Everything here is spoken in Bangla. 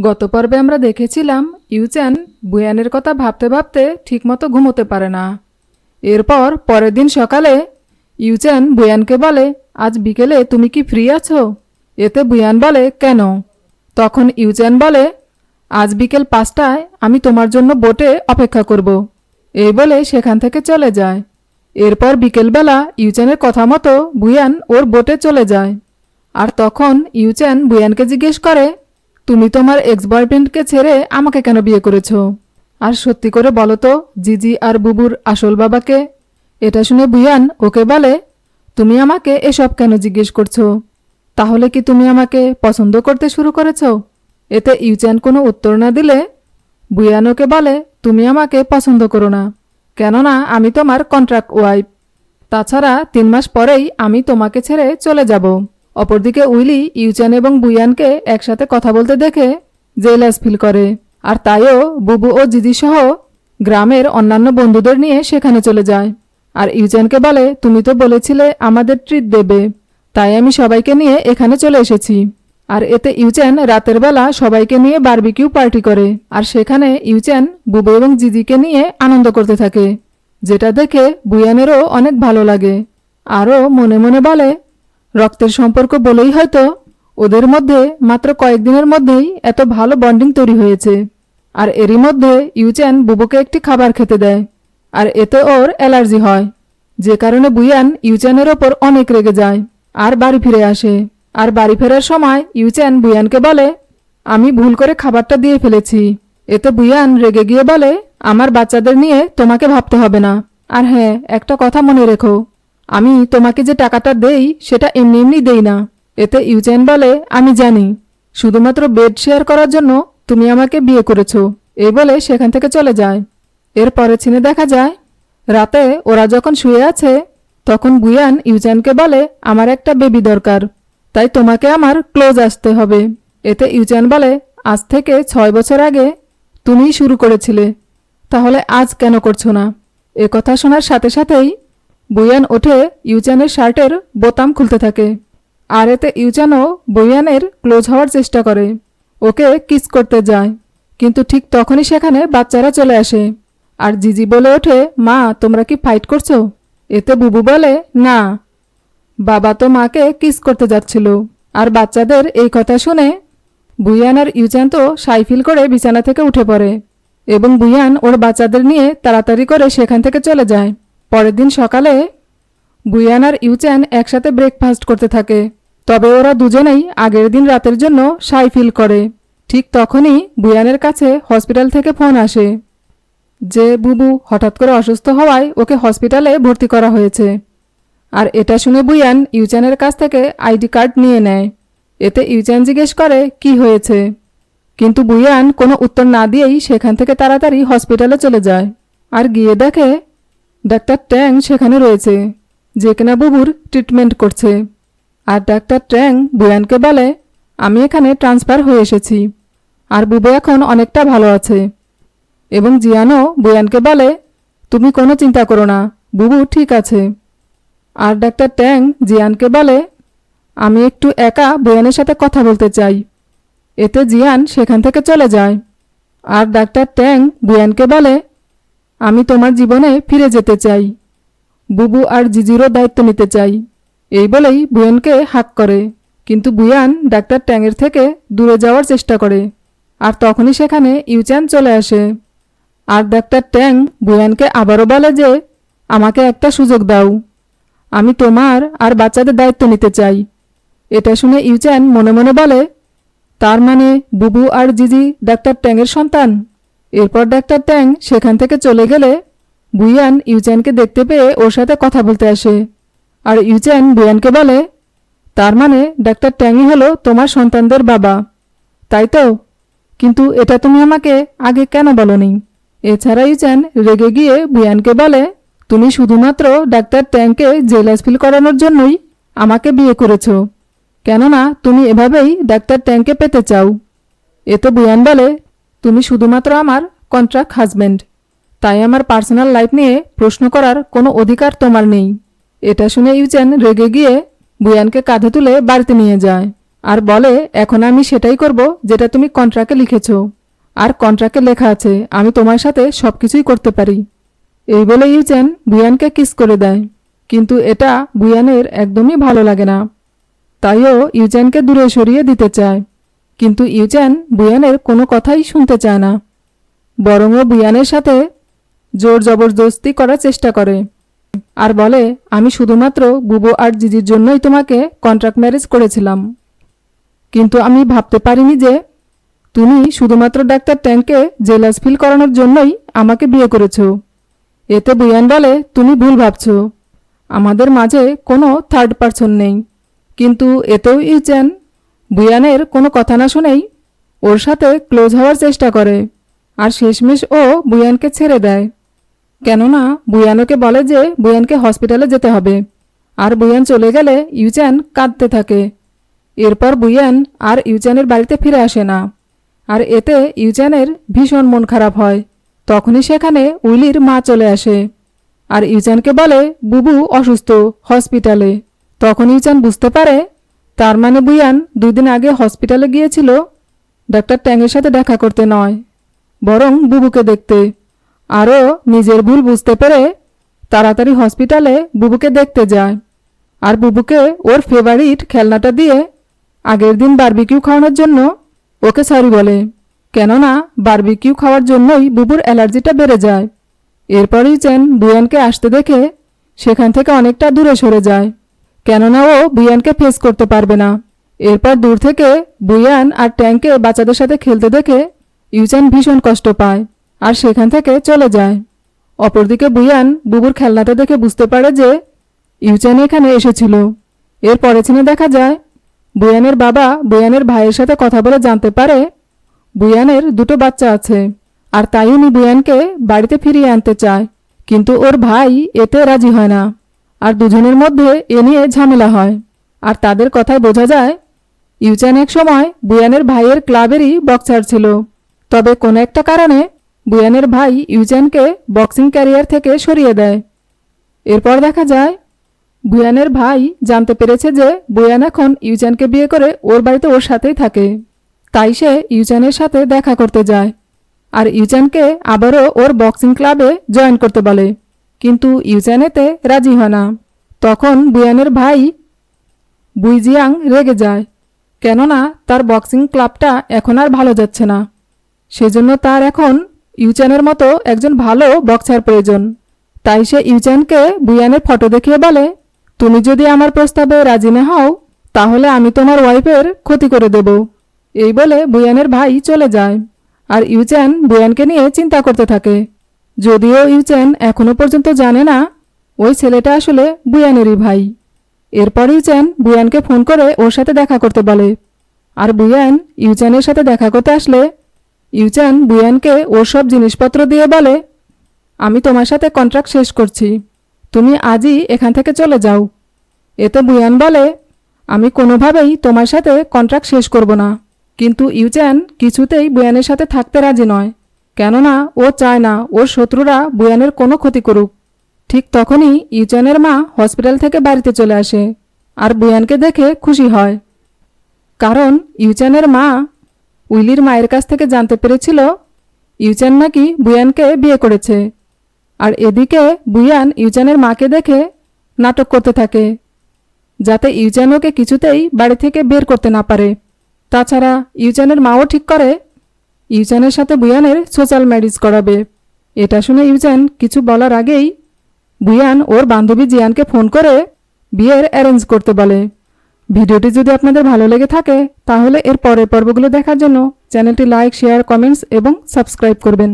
গত পর্বে আমরা দেখেছিলাম ইউচ্যান বুয়ানের কথা ভাবতে ভাবতে ঠিকমতো ঘুমোতে পারে না। এরপর পরের দিন সকালে ইউচ্যান বুয়ানকে বলে, আজ বিকেলে তুমি কি ফ্রি আছো? এতে বুয়ান বলে, কেন? তখন ইউচ্যান বলে, আজ বিকেল পাঁচটায় আমি তোমার জন্য বোটে অপেক্ষা করব। এই বলে সেখান থেকে চলে যায়। এরপর বিকেলবেলা ইউচ্যানের কথা মতো বুয়ান ওর বোটে চলে যায়। আর তখন ইউচ্যান বুয়ানকে জিজ্ঞেস করে তুমি তোমার এক্স বয়ফ্রেন্ডকে ছেড়ে আমাকে কেন বিয়ে করেছ? আর সত্যি করে বলো তো, জিজি আর বুবুর আসল বাবাকে। এটা শুনে বুয়ান ওকে বলে, তুমি আমাকে এসব কেন জিজ্ঞেস করছ? তাহলে কি তুমি আমাকে পছন্দ করতে শুরু করেছ? এতে ইউচ্যান কোনো উত্তর না দিলে বুয়ান ওকে বলে, তুমি আমাকে পছন্দ করো না, কেননা আমি তোমার কন্ট্রাক্ট ওয়াইফ তাছাড়া তিন মাস পরেই আমি তোমাকে ছেড়ে চলে যাব। অপরদিকে উইলি ইউচান এবং বুয়ানকে একসাথে কথা বলতে দেখে জেলাস ফিল করে। আর তাইও বুবু ও জিজি সহ গ্রামের অন্যান্য বন্ধুদের নিয়ে সেখানে চলে যায়। আর ইউচানকে বলে, তুমি তো বলেছিলে আমাদের ট্রিট দেবে। তাই আমি সবাইকে নিয়ে এখানে চলে এসেছি। আর এতে ইউচেন রাতের বেলা সবাইকে নিয়ে বারবিকিউ পার্টি করে। আর সেখানে ইউচেন বুবু এবং জিজিকে নিয়ে আনন্দ করতে থাকে, যেটা দেখে বুয়ানেরও অনেক ভালো লাগে। আরও মনে মনে বলে রক্তের সম্পর্ক বলেই হয়তো ওদের মধ্যে মাত্র কয়েকদিনের মধ্যেই এত ভালো বন্ডিং তৈরি হয়েছে। আর এরই মধ্যে ইউচেন বুবুকে একটি খাবার খেতে দেয়, আর এতে ওর অ্যালার্জি হয়, যে কারণে বুয়ান ইউচেনের ওপর অনেক রেগে যায়, আর বাড়ি ফিরে আসে। আর বাড়ি ফেরার সময় ইউচেন বুয়ানকে বলে, আমি ভুল করে খাবারটা দিয়ে ফেলেছি। এতে বুয়ান রেগে গিয়ে বলে, আমার বাচ্চাদের নিয়ে তোমাকে ভাবতে হবে না। আর হ্যাঁ একটা কথা মনে রেখো আমি তোমাকে যে টাকাটা দেই, সেটা এমনি এমনি দেই না। এতে ইউচেন বলে, আমি জানি। শুধুমাত্র বেড শেয়ার করার জন্য তুমি আমাকে বিয়ে করেছ। এই বলে সেখান থেকে চলে যায়। এর পরে ছিনে দেখা যায়, রাতে ওরা যখন শুয়ে আছে, তখন গুয়ান ইউচানকে বলে, আমার একটা বেবি দরকার। তাই তোমাকে আমার ক্লোজ আসতে হবে। এতে ইউচান বলে, আজ থেকে ছয় বছর আগে তুমিই শুরু করেছিলে। তাহলে আজ কেন করছ না? এ কথা শোনার সাথে সাথেই বুয়ান ওঠে ইউচানের শার্টের বোতাম খুলতে থাকে। আর এতে ইউচানও বুয়ানের ক্লোজ হওয়ার চেষ্টা করে। ওকে কিস করতে যায়। কিন্তু ঠিক তখনই সেখানে বাচ্চারা চলে আসে। আর জিজি বলে ওঠে, মা, তোমরা কি ফাইট করছ? এতে বুবু বলে, না। বাবা তো মাকে কিস করতে যাচ্ছিল। আর বাচ্চাদের এই কথা শুনে বুয়ান আর ইউচান তো সাইফিল করে বিছানা থেকে উঠে পড়ে। এবং বুয়ান ওর বাচ্চাদের নিয়ে তাড়াতাড়ি করে সেখান থেকে চলে যায়। পরের দিন সকালে বুয়ান আর ইউচ্যান একসাথে ব্রেকফাস্ট করতে থাকে। তবে ওরা দুজনেই আগের দিন রাতের জন্য সাই ফিল করে। ঠিক তখনই বুয়ানের কাছে হসপিটাল থেকে ফোন আসে। যে, বুবু, হঠাৎ করে অসুস্থ হওয়ায় ওকে হসপিটালে ভর্তি করা হয়েছে। আর এটা শুনে বুয়ান ইউচ্যানের কাছ থেকে আইডি কার্ড নিয়ে নেয়। এতে ইউচ্যান জিজ্ঞেস করে, কি হয়েছে? কিন্তু বুয়ান কোনো উত্তর না দিয়েই সেখান থেকে তাড়াতাড়ি হসপিটালে চলে যায়। আর গিয়ে দেখে ডাক্তার ট্যাং সেখানে রয়েছে, যে কিনা বুবুর ট্রিটমেন্ট করছে। আর ডাক্তার ট্যাং বুয়ানকে বলে, আমি এখানে ট্রান্সফার হয়ে এসেছি। আর বুবু এখন অনেকটা ভালো আছে। এবং জিয়ানও বুয়ানকে বলে, তুমি কোনো চিন্তা করো না, বুবু ঠিক আছে। আর ডাক্তার ট্যাং জিয়ানকে বলে, আমি একটু একা বুয়ানের সাথে কথা বলতে চাই। এতে জিয়ান সেখান থেকে চলে যায়। আর ডাক্তার ট্যাং বুয়ানকে বলে আমি তোমার জীবনে ফিরে যেতে চাই। বুবু আর জিজিরও দায়িত্ব নিতে চাই। এই বলেই বুয়ানকে হাক করে। কিন্তু বুয়ান ডাক্তার ট্যাংয়ের থেকে দূরে যাওয়ার চেষ্টা করে। আর তখনই সেখানে ইউচ্যান চলে আসে। আর ডাক্তার ট্যাং বুয়ানকে আবারও বলে যে, আমাকে একটা সুযোগ দাও। আমি তোমার আর বাচ্চাদের দায়িত্ব নিতে চাই। এটা শুনে ইউচ্যান মনে মনে বলে, তার মানে বুবু আর জিজি ডাক্তার ট্যাংয়ের সন্তান? এরপর ডাক্তার ট্যাং সেখান থেকে চলে গেলে বুয়ান ইউচ্যানকে দেখতে পেয়ে ওর সাথে কথা বলতে আসে। আর ইউচ্যান বুয়ানকে বলে, তার মানে ডাক্তার ট্যাংই হলো তোমার সন্তানদের বাবা। তাই তো? কিন্তু এটা তুমি আমাকে আগে কেন বলনি? এছাড়া ইউচ্যান রেগে গিয়ে বুয়ানকে বলে, তুমি শুধুমাত্র ডাক্তার ট্যাংকে জেলাস ফিল করানোর জন্যই আমাকে বিয়ে করেছ। কেননা তুমি এভাবেই ডাক্তার ট্যাংকে পেতে চাও। এ তো বুয়ান বলে তুমি শুধুমাত্র আমার কন্ট্রাক্ট হাজব্যান্ড তাই আমার পার্সোনাল লাইফ নিয়ে প্রশ্ন করার কোনো অধিকার তোমার নেই। এটা শুনে ইউচেন রেগে গিয়ে বুয়ানকে কাঁধে তুলে বাড়িতে নিয়ে যায় আর বলে, এখন আমি সেটাই করব যেটা তুমি কন্ট্রাক্টে লিখেছো। আর কন্ট্রাক্টে লেখা আছে, আমি তোমার সাথে সব কিছুই করতে পারি। এই বলে ইউচেন বুয়ানকে কিস করে দেয়। কিন্তু এটা বুয়ানের একদমই ভালো লাগে না। তাইও ইউচেনকে দূরে সরিয়ে দিতে চায়। কিন্তু ইউচেন বুয়ানের কোনো কথাই শুনতে চায় না। বরংও বুয়ানের সাথে জোর জবরদস্তি করার চেষ্টা করে। আর বলে, আমি শুধুমাত্র বুবু আর জিজির জন্যই তোমাকে কন্ট্রাক্ট ম্যারেজ করেছিলাম। কিন্তু আমি ভাবতে পারিনি যে তুমি শুধুমাত্র ডাক্তার ট্যাঙ্কে জেলাস ফিল করানোর জন্যই আমাকে বিয়ে করেছ। এতে বুয়ান বলে, তুমি ভুল ভাবছ। আমাদের মাঝে কোনো থার্ড পারসন নেই। কিন্তু এতেও ইউচেন বুয়ানের কোনো কথা না শুনেই ওর সাথে ক্লোজ হওয়ার চেষ্টা করে, আর শেষমেশ ও বুয়ানকে ছেড়ে দেয়। কেননা বুয়ানোকে বলে যে বুয়ানকে হসপিটালে যেতে হবে, আর বুয়ান চলে গেলে ইউচ্যান কাঁদতে থাকে। এরপর বুয়ান আর ইউচ্যানের বাড়িতে ফিরে আসে না, আর এতে ইউচ্যানের ভীষণ মন খারাপ হয়। তখনই সেখানে উইলির মা চলে আসে, আর ইউচ্যানকে বলে, বুবু অসুস্থ হসপিটালে। তখন ইউচ্যান বুঝতে পারে তার মানে বুয়ান দুদিন আগে হসপিটালে গিয়েছিল, ডাক্তার ট্যাংয়ের সাথে দেখা করতে নয়, বরং বুবুকে দেখতে। আরও নিজের ভুল বুঝতে পেরে তাড়াতাড়ি হসপিটালে বুবুকে দেখতে যায়। আর বুবুকে ওর ফেভারিট খেলনাটা দিয়ে আগের দিন বারবিকিউ খাওয়ানোর জন্য ওকে সরি বলে। কেননা বারবিকিউ খাওয়ার জন্যই বুবুর অ্যালার্জিটা বেড়ে যায়। এরপরই চেন বুয়ানকে আসতে দেখে সেখান থেকে অনেকটা দূরে সরে যায়। কেননা ও বুয়ানকে ফেস করতে পারবে না। এরপর দূর থেকে বুয়ান আর ট্যাঙ্কে বাচ্চাদের সাথে খেলতে দেখে ইউচান ভীষণ কষ্ট পায় আর সেখান থেকে চলে যায়। অপরদিকে বুয়ান বুবুর খেলনাটা দেখে বুঝতে পারে যে ইউচান এখানে এসেছিল। এর পরে চিনে দেখা যায় বুয়ানের বাবা বুয়ানের ভাইয়ের সাথে কথা বলে জানতে পারে বুয়ানের দুটো বাচ্চা আছে আর তাই উনি বুয়ানকে বাড়িতে ফিরিয়ে আনতে চায়। কিন্তু ওর ভাই এতে রাজি হয় না। আর দুজনের মধ্যে এ নিয়ে ঝামেলা হয়। আর তাদের কথায় বোঝা যায়, ইউচান এক সময় বুয়ানের ভাইয়ের ক্লাবেরই বক্সার ছিল। তবে কোনো একটা কারণে বুয়ানের ভাই ইউচানকে বক্সিং ক্যারিয়ার থেকে সরিয়ে দেয়। এরপর দেখা যায়, বুয়ানের ভাই জানতে পেরেছে যে বুয়ান এখন ইউচানকে বিয়ে করে ওর বাড়িতে ওর সাথেই থাকে। তাই সে ইউচানের সাথে দেখা করতে যায়। আর ইউচানকে আবারও ওর বক্সিং ক্লাবে জয়েন করতে বলে। কিন্তু ইউচান এতে রাজি হয় না। তখন বুয়ানের ভাই বুইজিয়াং রেগে যায়, কেননা তার বক্সিং ক্লাবটা এখন আর ভালো যাচ্ছে না। সেজন্য তার এখন ইউচ্যানের মতো একজন ভালো বক্সার প্রয়োজন। তাই সে ইউচ্যানকে বুয়ানের ফটো দেখিয়ে বলে, তুমি যদি আমার প্রস্তাবে রাজি না হও, তাহলে আমি তোমার ওয়াইফের ক্ষতি করে দেব। এই বলে বুয়ানের ভাই চলে যায়, আর ইউচ্যান বুয়ানকে নিয়ে চিন্তা করতে থাকে। যদিও ইউচেন এখনও পর্যন্ত জানে না ওই ছেলেটা আসলে বুয়ানেরই ভাই। এরপর ইউচেন বুয়ানকে ফোন করে ওর সাথে দেখা করতে বলে। আর বুয়ান ইউচেনের সাথে দেখা করতে আসলে ইউচেন বুয়ানকে ওর সব জিনিসপত্র দিয়ে বলে, আমি তোমার সাথে কন্ট্রাক্ট শেষ করছি। তুমি আজই এখান থেকে চলে যাও। এতে বুয়ান বলে, আমি কোনোভাবেই তোমার সাথে কন্ট্রাক্ট শেষ করব না। কিন্তু ইউচেন কিছুতেই বুয়ানের সাথে থাকতে রাজি নয়। কেননা ও চায় না ওর শত্রুরা বুয়ানের কোনো ক্ষতি করুক। ঠিক তখনই ইউচ্যানের মা হসপিটাল থেকে বাড়িতে চলে আসে আর বুয়ানকে দেখে খুশি হয়। কারণ ইউচ্যানের মা উইলির মায়ের কাছ থেকে জানতে পেরেছিল ইউচ্যান নাকি বুয়ানকে বিয়ে করেছে। আর এদিকে বুয়ান ইউচ্যানের মাকে দেখে নাটক করতে থাকে, যাতে ইউচ্যান ওকে কিছুতেই বাড়ি থেকে বের করতে না পারে। তাছাড়া ইউচ্যানের মাও ঠিক করে ইউচ্যানের সাথে বুয়ানের সোশ্যাল ম্যারিজ করাবে। এটা শুনে ইউজান কিছু বলার আগেই বুয়ান ওর বান্ধবী জিয়ানকে ফোন করে বিয়ের অ্যারেঞ্জ করতে বলে। ভিডিওটি যদি আপনাদের ভালো লেগে থাকে, তাহলে এর পরের পর্বগুলো দেখার জন্য চ্যানেলটি লাইক, শেয়ার, কমেন্টস এবং সাবস্ক্রাইব করবেন।